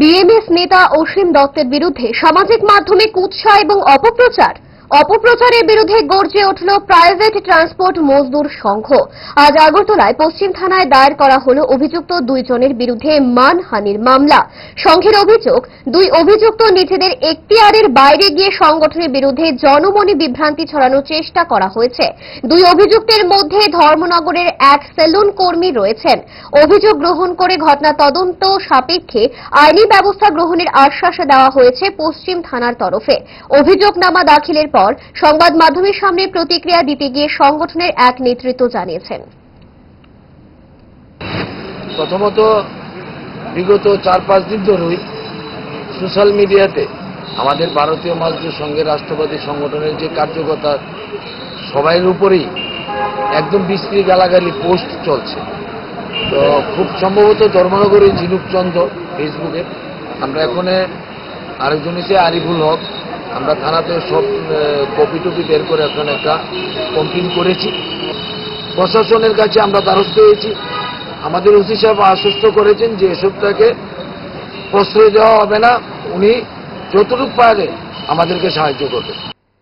BMS নেতা অসীম দত্তের বিরুদ্ধে সামাজিক মাধ্যমে কুৎসা এবং অপপ্রচার? অপপ্রচারের বিরুদ্ধে গর্জে উঠল প্রাইভেট ট্রান্সপোর্ট মজদুর সংঘ। আজ আগরতলায় পশ্চিম থানায় দায়ের করা হল অভিযুক্ত দুইজনের বিরুদ্ধে মানহানির মামলা। সংঘের অভিযোগ, দুই অভিযুক্ত নিজেদের এখতিয়ারের বাইরে গিয়ে সংগঠনের বিরুদ্ধে জনমনে বিভ্রান্তি ছড়ানোর চেষ্টা করা হয়েছে। দুই অভিযুক্তের মধ্যে ধর্মনগরের এক সেলুন কর্মী রয়েছেন। অভিযোগ গ্রহণ করে ঘটনা তদন্ত সাপেক্ষে আইনি ব্যবস্থা গ্রহণের আশ্বাস দেওয়া হয়েছে পশ্চিম থানার তরফে। অভিযোগনামা দাখিলের পর সংবাদ মাধ্যমের সামনে প্রতিক্রিয়া দিতে গিয়ে সংগঠনের এক নেতৃত্ব জানিয়েছেন। প্রথমত বিগত চার পাঁচ দিন ধরেই সোশ্যাল মিডিয়াতে আমাদের ভারতীয় মজদুর সংঘের রাষ্ট্রবাদী সংগঠনের যে কার্যকর্তা, সবাইয়ের উপরেই একদম বিস্তৃত গালাগালি পোস্ট চলছে। তো খুব সম্ভবত ধর্মনগরের ঝিনুকচন্দ্র ফেসবুকে। আমরা এখন আরেকজন হচ্ছে আরিফুল হক। আমরা থানাতে সব কপি টপি বের করে এখন একটা কমপ্লেন করেছি। প্রশাসনের কাছে আমরা দ্বারস্থ হয়েছি। আমাদের ওসি সাহেব আশ্বস্ত করেছেন যে এসবটাকে প্রশ্রয় দেওয়া হবে না। উনি যতটুকু পারে আমাদেরকে সাহায্য করবেন।